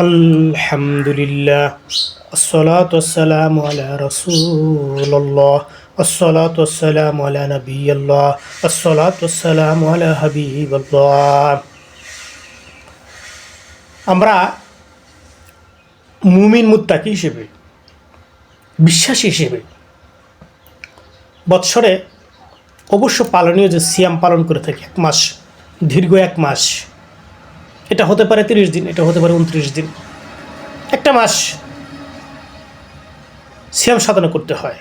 আলহামদুলিল্লাহ আসসালাম আলা রসুল্লাহ আসসালাম আলা নবীল্লাহ আসসালাম আলা হাবিবাল্লাহ। আমরা মুমিন মুত্তাকি হিসেবে, বিশ্বাসী হিসেবে বৎসরে অবশ্য পালনীয় যে সিয়াম পালন করে থাকি, এক মাস, দীর্ঘ এক মাস এটা হতে পারে তিরিশ দিন, এটা হতে পারে উনত্রিশ দিন। একটা মাস সিয়াম সাধনা করতে হয়।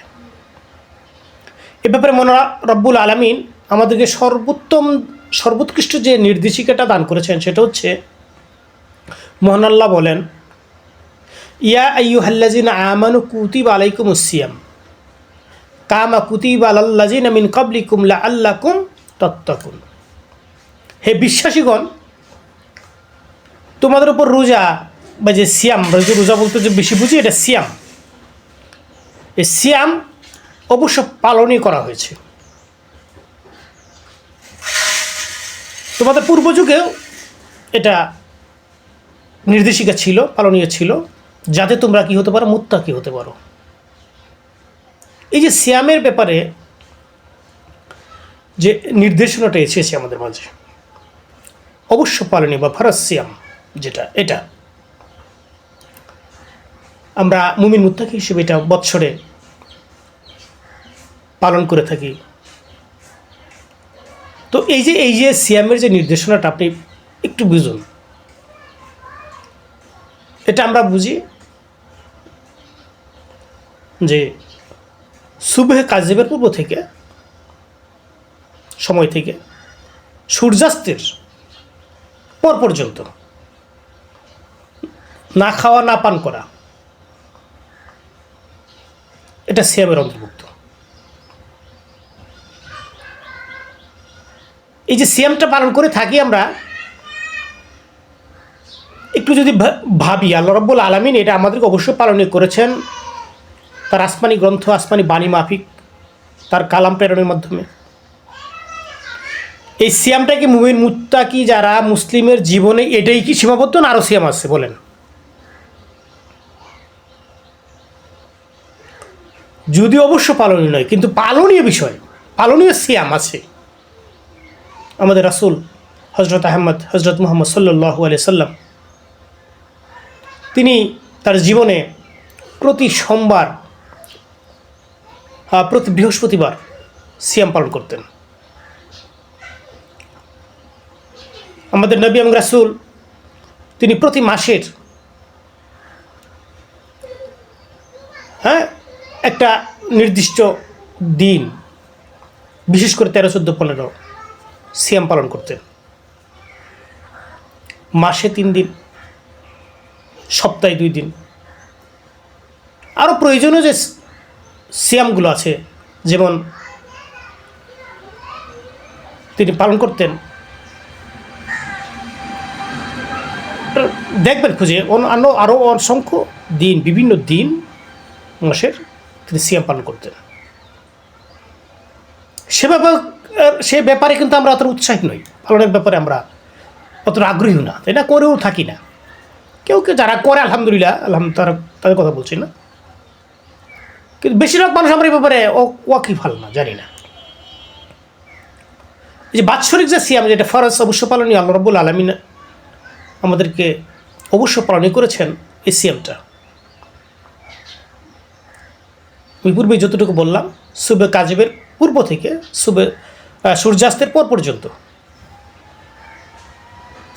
এ ব্যাপারে মনে রব্বুল আলমিন আমাদেরকে সর্বোত্তম, সর্বোৎকৃষ্ট যে নির্দেশিকাটা দান করেছেন সেটা হচ্ছে, মোহন আল্লাহ বলেন, ইয়া আইয়ু হাল্লাজিন আমানু কুতিব আলাইকুম সিয়াম। কামা কুতিব আলাল্লাজিন মিন কাবলিকুম লা আল্লাকুম তত্তাকুন। হে বিশ্বাসীগণ তোমাদের উপর রোজা, বা যে সিয়াম যে রোজা বলতে যে বেশি বুঝি, এটা সিয়াম। এই সিয়াম অবশ্য পালনই করা হয়েছে। তোমাদের পূর্ব যুগেও এটা নির্দেশিকা ছিল, পালনীয় ছিল, যাতে তোমরা কি হতে পারো মুত্তা কি হতে পারো। এই যে সিয়ামের ব্যাপারে যে নির্দেশনাটা এসেছে আমাদের মাঝে, অবশ্য পালনীয় বা ফরাজ সিয়াম। যেটা, এটা। আমরা মুমিন মুত্তাকি হিসেবে এটা বৎসরে পালন করে থাকি। তো এই যে এই যে সিয়ামের যে নির্দেশনাটা আপনি একটু বুঝুন। এটা আমরা বুঝি যে, সুবেহ কাজেবের পূর্ব থেকে, সময় থেকে সূর্যাস্তের পর পর্যন্ত না খাওয়া, না পান করা। এটা সিয়ামের অন্তর্ভুক্ত। এই যে সিয়ামটা পালন করে থাকি আমরা, একটু যদি ভাবি, আল্লাহ রব্বুল আলমিন এটা আমাদেরকে অবশ্যই পালনীয় করেছেন। তার আসমানি গ্রন্থ, আসমানি বাণী মাফিক, তার কালাম প্রেরণের মাধ্যমে। এই সিয়ামটা কি মুমিন, মুত্তাকি যারা মুসলিমের জীবনে এটাই কি সীমাবদ্ধ না আরও সিয়াম আছে বলেন? যদি অবশ্য পালনীয় নয়, কিন্তু পালনীয় বিষয়, পালনীয় সিয়াম আছে। আমাদের রাসূল হজরত আহমদ হজরত মোহাম্মদ সাল্লাহ সাল্লাম, তিনি তার জীবনে প্রতি সোমবার প্রতি বৃহস্পতিবার সিয়াম পালন করতেন। আমাদের নবী এবং রাসুল, তিনি প্রতি মাসের হ্যাঁ একটা নির্দিষ্ট দিন, বিশেষ করে তেরো, চোদ্দ, পনেরো, সিয়াম পালন করতেন মাসে তিন দিন, সপ্তাহে দুই দিন। আরও প্রয়োজনীয় যে সিয়ামগুলো আছে, যেমন তিনি পালন করতেন। দেখবেন খুঁজে অন্য আরও অসংখ্য দিন, বিভিন্ন দিন, মাসের তিনি সিয়াম পালন করতেন সে ব্যাপার সে ব্যাপারে কিন্তু আমরা অত উৎসাহী নই। পালনের ব্যাপারে আমরা অতটা আগ্রহী না। না? করেও থাকি না। কেউ কেউ যারা করে, আলহামদুলিল্লাহ আলহাম তারা, তাদের কথা বলছি না। কিন্তু বেশিরভাগ মানুষ আমরা এই ব্যাপারে ওয়াকি ভালো না, জানি না। এই যে বাৎসরিক যে সিয়াম, যেটা ফরজ অবশ্য পালনীয়, আল্লাহ রব্বুল আলমিন আমাদেরকে অবশ্য পালনই করেছেন এই সিয়ামটা। আমি পূর্বে যতটুকু বললাম সুবে কাজেবের পূর্ব থেকে সুবে সূর্যাস্তের পর পর্যন্ত।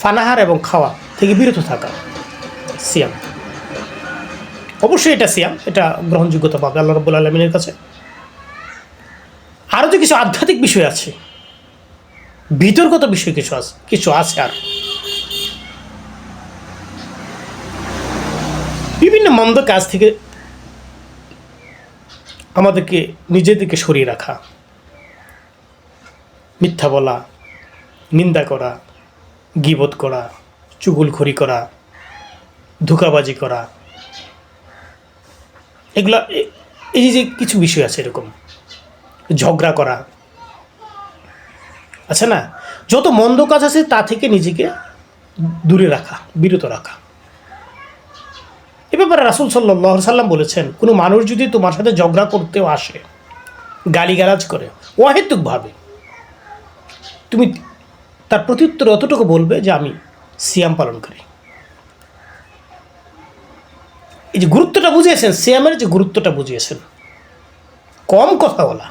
ফানাহার এবং খাওয়া থেকে বিরত থাকা সিয়াম। অবশ্যই এটা সিয়াম, এটা গ্রহণযোগ্যতা পাবে আল্লাহ রব্বুল আলমিনের কাছে। আরও যে কিছু আধ্যাত্মিক বিষয় আছে, বিতর্কত বিষয় কিছু আছে কিছু আছে আর। বিভিন্ন মন্দ কাজ থেকে আমাদেরকে নিজেদেরকে সরিয়ে রাখা। মিথ্যা বলা, নিন্দা করা, গিবত করা, চুগুলখড়ি করা, ধোকাবাজি করা। এগুলা এই যে কিছু বিষয় আছে এরকম, ঝগড়া করা। আছে না? যত মন্দ কাজ আছে তা থেকে নিজেকে দূরে রাখা, বিরত রাখা। এ ব্যাপারে রাসুল সাল্লাহ সাল্লাম বলেছেন, কোনো মানুষ যদি তোমার সাথে ঝগড়া করতেও আসে, গালিগালাজ করে, অহেতুকভাবে, তুমি তার প্রত্যুত্তরে অতটুকু বলবে যে আমি সিয়াম পালন করি। এই যে গুরুত্বটা বুঝিয়েছেন, সিয়ামের যে গুরুত্বটা বুঝিয়েছেন, কম কথা বলা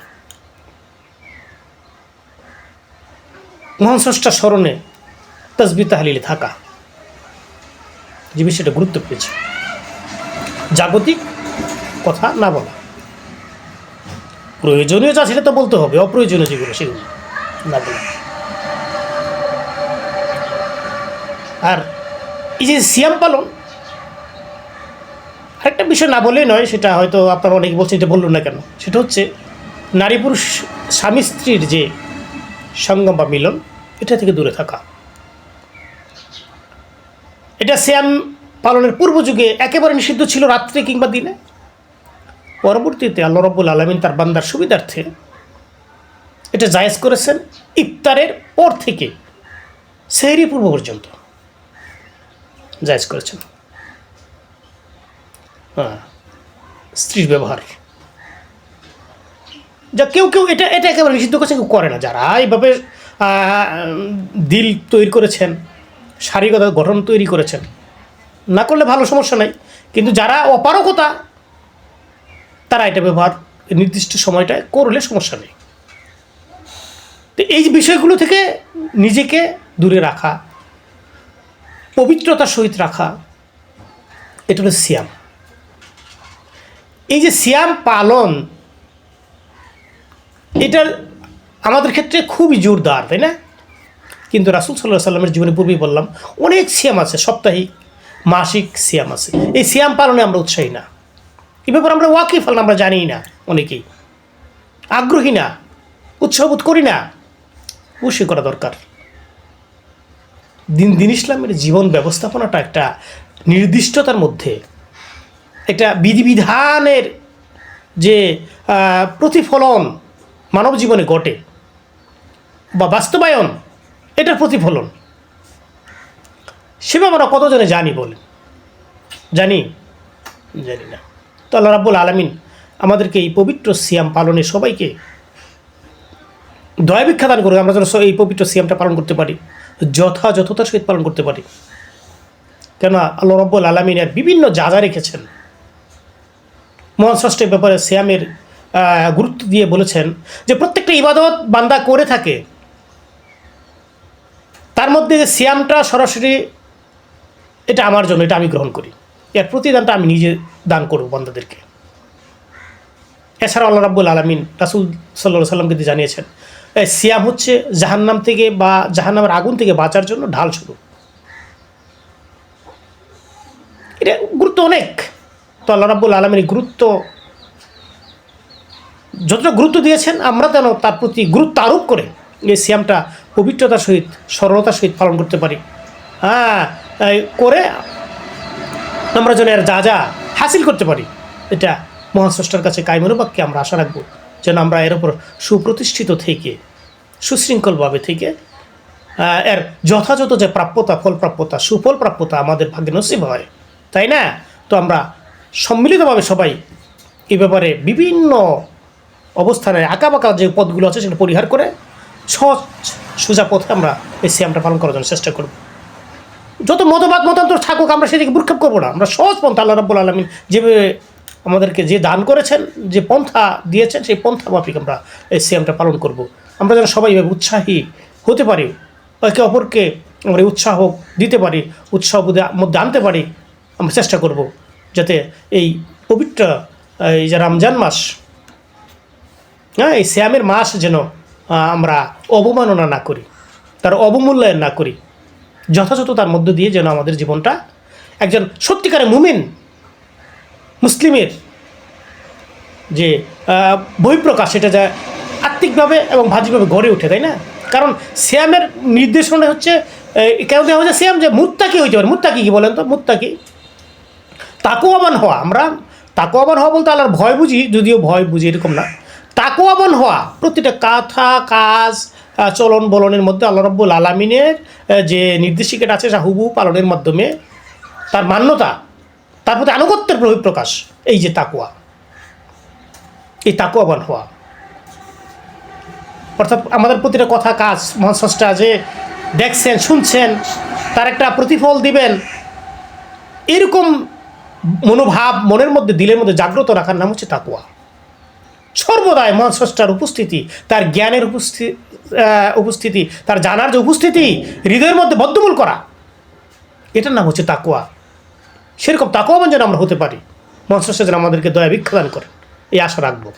মহান স্রষ্টার স্মরণে তসবি তাহলিলে থাকা, যে বিষয়টা গুরুত্ব পেয়েছে। জাগতিক কথা না বলা। প্রয়োজনীয় যা সেটা তো বলতে হবে, অপ্রয়োজনীয় যেগুলো সেগুলো না বলা। আর এই যে সিয়াম পালন, আরেকটা বিষয় না বলেই নয়, সেটা হয়তো আপনারা অনেকে বলছেন এটা বলল না কেন? সেটা হচ্ছে নারী পুরুষ স্বামী স্ত্রীর যে সঙ্গম বা মিলন, এটা থেকে দূরে থাকা। এটা শ্যাম পালনের পূর্ব যুগে একেবারে নিষিদ্ধ ছিল রাত্রে কিংবা দিনে? পরবর্তীতে আল্লাহ রব্বুল আলমিন তার বান্দার সুবিধার্থে এটা জায়েজ করেছেন ইফতারের পর থেকে, সেহরি পূর্ব পর্যন্ত। জায়েজ করেছেন। হ্যাঁ স্ত্রীর ব্যবহার। যা কেউ কেউ এটা এটা একেবারে নিষিদ্ধ করছে, কেউ করে না। যারা এইভাবে দিল তৈরি করেছেন শারীরিকতা গঠন তৈরি করেছেন না করলে ভালো সমস্যা নাই। কিন্তু যারা অপারকতা তারা এটা ব্যবহার নির্দিষ্ট সময়টায় করলে সমস্যা নেই। তো এই বিষয়গুলো থেকে নিজেকে দূরে রাখা, পবিত্রতার সহিত রাখা, এটা হলো সিয়াম। এই যে সিয়াম পালন, এটা আমাদের ক্ষেত্রে খুবই জোরদার, তাই না? কিন্তু রাসুল সাল্লাহ সাল্লামের জীবনে পূর্বেই বললাম, অনেক সিয়াম আছে, সাপ্তাহিক মাসিক সিয়াম আছে। এই সিয়াম পালনে আমরা উৎসাহী না। এ ব্যাপারে আমরা ওয়াকিফ আল আমরা জানি না অনেকেই। আগ্রহী না, উৎসাহবোধ করি না অবশ্যই করা দরকার। দিন দিন ইসলামের জীবন ব্যবস্থাপনাটা একটা নির্দিষ্টতার মধ্যে, একটা বিধিবিধানের যে প্রতিফলন মানব জীবনে ঘটে বা বাস্তবায়ন, এটার প্রতিফলন। সে আমরা কতজনে জানি বলেন জানি? জানি না। তো আল্লাহ রাব্বুল আলমিন আমাদেরকে এই পবিত্র সিয়াম পালনে সবাইকে দয়া ভিক্ষা দান করুক, আমরা যেন এই পবিত্র সিয়ামটা পালন করতে পারি, যথাযথতার সহিত পালন করতে পারি। কেন আল্লাহ রব্বুল আলমিনের বিভিন্ন যা যা রেখেছেন মহাষষ্ঠের ব্যাপারে সিয়ামের গুরুত্ব দিয়ে বলেছেন যে প্রত্যেকটা ইবাদত বান্দা করে থাকে। তার মধ্যে সিয়ামটা সরাসরি এটা আমার জন্য, এটা আমি গ্রহণ করি। এর প্রতিদানটা আমি নিজে দান করব বান্দাদেরকে। এছাড়া আল্লাহ রাব্বুল আলমিন রাসুল সাল্লাহ সাল্লামকে দিয়ে জানিয়েছেন সিয়াম হচ্ছে জাহান্নাম থেকে বা জাহান্নামের আগুন থেকে বাঁচার জন্য ঢাল শুরু এটা গুরুত্ব অনেক। তো আল্লাহ রাব্বুল আলমিনের গুরুত্ব যতটা গুরুত্ব দিয়েছেন, আমরা যেন তার প্রতি গুরুত্ব আরোপ করে এই সিয়ামটা পবিত্রতার সহিত, সরলতার সহিত পালন করতে পারি। হ্যাঁ করে আমরা যেন এর যা যা হাসিল করতে পারি, এটা মহান স্রষ্টার কাছে কায়মনোবাক্যে আমরা আশা রাখব যেন আমরা এর ওপর সুপ্রতিষ্ঠিত থেকে, সুশৃঙ্খলভাবে থেকে এর যথাযথ যে প্রাপ্যতা ফল প্রাপ্যতা সুফল প্রাপ্যতা আমাদের ভাগ্যে নসিব হয়, তাই না? তো আমরা সম্মিলিতভাবে সবাই এই ব্যাপারে বিভিন্ন অবস্থানে আঁকা বাঁকা যে পথগুলো আছে সেটা পরিহার করে সহজ সোজা পথে আমরা এই সিয়ামটা পালন করার জন্য চেষ্টা করব। যত মতবাদ মতান্তর থাকুক, আমরা সেদিকে ভ্রুক্ষেপ করব না। আমরা সহজ পন্থা, আল্লাহ রাব্বুল আলমিন যেভাবে আমাদেরকে যে দান করেছেন, যে পন্থা দিয়েছেন, সেই পন্থা মাফিক আমরা এই সিয়ামটা পালন করব। আমরা যেন সবাই এভাবে উৎসাহী হতে পারি, একে অপরকে আমরা উৎসাহ দিতে পারি, উৎসাহ মধ্যে আনতে পারি, আমরা চেষ্টা করব যাতে এই পবিত্র, এই যে রমজান মাস হ্যাঁ এই শ্যামের মাস যেন আমরা অবমাননা না করি, তার অবমূল্যায়ন না করি। যথাযথ তার মধ্য দিয়ে যেন আমাদের জীবনটা একজন সত্যিকারের মুমিন মুসলিমের যে বহিঃপ্রকাশ সেটা যা আত্মিকভাবে এবং বাহ্যিকভাবে গড়ে ওঠে, তাই না? কারণ শ্যামের নির্দেশনা হচ্ছে কেন দেওয়া হচ্ছে শ্যাম যে মুত্তাকি হইতে পারে। মুত্তাকি কি বলেন তো? মুত্তাকি। তাকোয়াবান হওয়া। আমরা তাকোয়াবান হওয়া বলতে আল্লাহর ভয় বুঝি, যদিও ভয় বুঝি এরকম না। তাকোয়াবান হওয়া, প্রতিটা কথা, কাজ চলন বলনের মধ্যে আল্লাহ রব্বুল আলমিনের যে নির্দেশিকাটা আছে হুবু পালনের মাধ্যমে তার মান্যতা, তার প্রতি আনুগত্যের বহিঃপ্রকাশ এই যে তাকুয়া এই তাকুয়াবান হওয়া। অর্থাৎ আমাদের প্রতিটা কথা, কাজ মহাসষ্টা যে দেখছেন, শুনছেন, তার একটা প্রতিফল দিবেন, এরকম মনোভাব মনের মধ্যে, দিলের মধ্যে জাগ্রত রাখার নাম হচ্ছে তাকুয়া সর্বদাই মহাস্রষ্টার উপস্থিতি, তার জ্ঞানের উপস্থিতি উপস্থিতি, তার জানার যে উপস্থিতি, হৃদয়ের মধ্যে বদ্ধমূল করা। এটার নাম হচ্ছে তাকুয়া সেরকম তাকুয়াবান যেন আমরা হতে পারি। মহাস্রষ্টা যেন আমাদেরকে দয়া ভিক্ষা দান করেন। এই আশা রাখব।